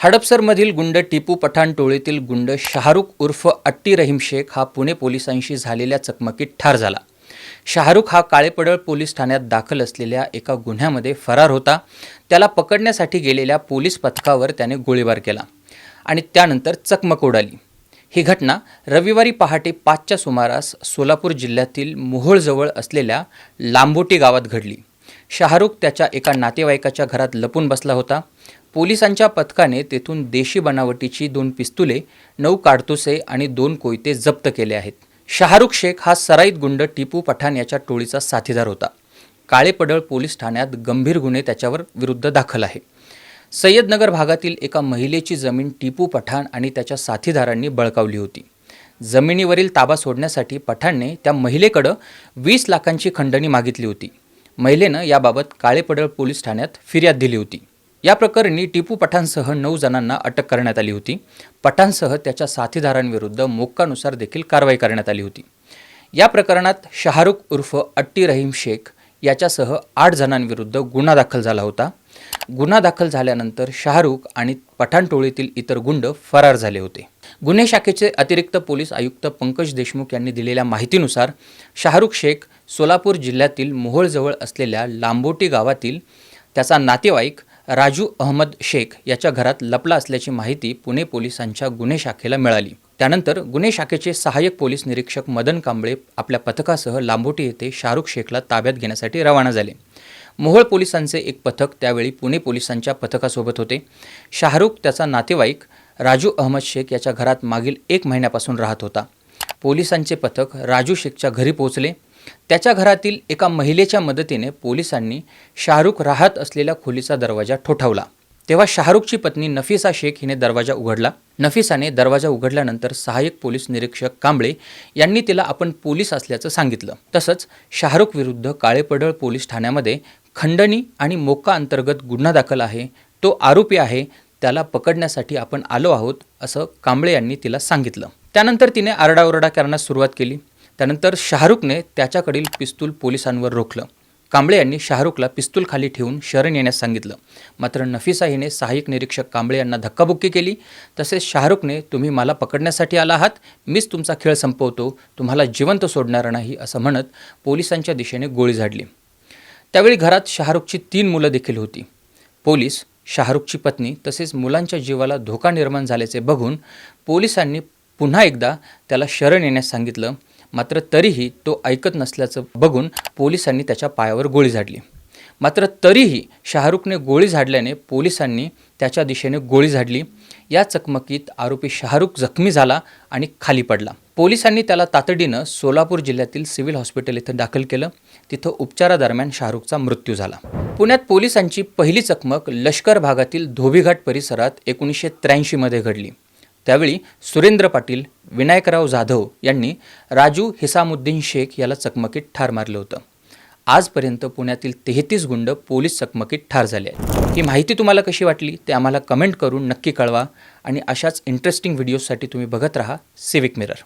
हडपसरमधील गुंड टिपू पठाण टोळीतील गुंड शाहरुख उर्फ अट्टी रहीम शेख हा पुणे पोलिसांशी झालेल्या चकमकीत ठार झाला. शाहरुख हा काळेपडळ पोलीस ठाण्यात दाखल असलेल्या एका गुन्ह्यामध्ये फरार होता. त्याला पकडण्यासाठी गेलेल्या पोलीस पथकावर त्याने गोळीबार केला आणि त्यानंतर चकमक उडाली. ही घटना रविवारी पहाटे पाचच्या सुमारास सोलापूर जिल्ह्यातील मोहोळजवळ असलेल्या लांबोटी गावात घडली. शाहरुख त्याच्या एका नातेवाईकाच्या घरात लपून बसला होता. पोलिसांच्या पथकाने तेथून देशी बनावटीची दोन पिस्तुले नऊ काडतुसे आणि दोन कोयते जप्त केले आहेत. शाहरुख शेख हा सराईत गुंड टिपू पठाण याच्या टोळीचा साथीदार होता. काळेपडळ पोलीस ठाण्यात गंभीर गुन्हे त्याच्यावर विरुद्ध दाखल आहे. सय्यदनगर भागातील एका महिलेची जमीन टिपू पठाण आणि त्याच्या साथीदारांनी बळकावली होती. जमिनीवरील ताबा सोडण्यासाठी पठाणने त्या महिलेकडं वीस लाखांची खंडणी मागितली होती. महिलेनं याबाबत काळेपडळ पोलीस ठाण्यात फिर्याद दिली होती. या प्रकरणी टिपू पठाणसह नऊ जणांना अटक करण्यात आली होती. पठाणसह त्याच्या साथीदारांविरुद्ध मोक्कानुसार देखील कारवाई करण्यात आली होती. या प्रकरणात शाहरुख उर्फ अट्टी रहीम शेख याच्यासह आठ जणांविरुद्ध गुन्हा दाखल झाला होता. गुन्हा दाखल झाल्यानंतर शाहरुख आणि पठाण टोळीतील इतर गुंड फरार झाले होते. गुन्हे शाखेचे अतिरिक्त पोलीस आयुक्त पंकज देशमुख यांनी दिलेल्या माहितीनुसार शाहरुख शेख सोलापूर जिल्ह्यातील मोहोळजवळ असलेल्या लांबोटी गावातील त्याचा नातेवाईक राजू अहमद शेख याच्या घरात लपला असल्याची माहिती पुणे पोलिसांच्या गुन्हे शाखेला मिळाली. त्यानंतर गुन्हे शाखेचे सहाय्यक पोलीस निरीक्षक मदन कांबळे आपल्या पथकासह लांबोटी येथे शाहरुख शेखला ताब्यात घेण्यासाठी रवाना झाले. मोहोळ पोलिसांचे एक पथक त्यावेळी पुणे पोलिसांच्या पथकासोबत होते. शाहरुख त्याचा नातेवाईक राजू अहमद शेख याच्या घरात मागील एक महिन्यापासून राहत होता. पोलिसांचे पथक राजू शेखच्या घरी पोहोचले. त्याच्या घरातील एका महिलेच्या मदतीने पोलिसांनी शाहरुख राहत असलेल्या खोलीचा दरवाजा ठोठावला. तेव्हा शाहरुखची पत्नी नफिसा शेख हिने दरवाजा उघडला. नफिसाने दरवाजा उघडल्यानंतर सहाय्यक पोलीस निरीक्षक कांबळे यांनी तिला आपण पोलीस असल्याचं सांगितलं. तसंच शाहरुख विरुद्ध काळेपडळ पोलीस ठाण्यामध्ये खंडणी आणि मोका अंतर्गत गुन्हा दाखल आहे तो आरोपी आहे त्याला पकडण्यासाठी आपण आलो आहोत असं कांबळे यांनी तिला सांगितलं. त्यानंतर तिने आरडाओरडा करण्यास सुरुवात केली. त्यानंतर शाहरुखने त्याच्याकडील पिस्तूल पोलिसांवर रोखलं. कांबळे यांनी शाहरुखला पिस्तूल खाली ठेवून शरण येण्यास सांगितलं. मात्र नफिसा हिने सहाय्यक निरीक्षक कांबळे यांना धक्काबुक्की केली. तसेच शाहरुखने तुम्ही मला पकडण्यासाठी आला आहात. मीच तुमचा खेळ संपवतो. तुम्हाला जिवंत सोडणार नाही असं म्हणत पोलिसांच्या दिशेने गोळी झाडली. त्यावेळी घरात शाहरुखची तीन मुलं देखील होती. पोलीस शाहरुखची पत्नी तसेच मुलांच्या जीवाला धोका निर्माण झाल्याचे बघून पोलिसांनी पुन्हा एकदा त्याला शरण येण्यास सांगितलं. मात्र तरीही तो ऐकत नसल्याचं बघून पोलिसांनी त्याच्या पायावर गोळी झाडली. मात्र तरीही शाहरुखने गोळी झाडल्याने पोलिसांनी त्याच्या दिशेने गोळी झाडली. या चकमकीत आरोपी शाहरुख जखमी झाला आणि खाली पडला. पोलिसांनी त्याला तातडीनं सोलापूर जिल्ह्यातील सिव्हिल हॉस्पिटल इथं दाखल केलं. तिथं उपचारादरम्यान शाहरुखचा मृत्यू झाला. पुण्यात पोलिसांची पहिली चकमक लष्कर भागातील धोबीघाट परिसरात एकोणीसशे त्र्याऐंशीमध्ये घडली. त्यावेळी सुरेंद्र पाटील विनायकराव जाधव यांनी राजू हिसामुद्दीन शेख याला चकमकीत ठार मारलं होतं. आजपर्यंत पुण्यातील तेहतीस गुंड पोलीस चकमकीत ठार झाले आहेत. ही माहिती तुम्हाला कशी वाटली ते आम्हाला कमेंट करून नक्की कळवा आणि अशाच इंटरेस्टिंग व्हिडिओजसाठी तुम्ही बघत राहा सिविक मिरर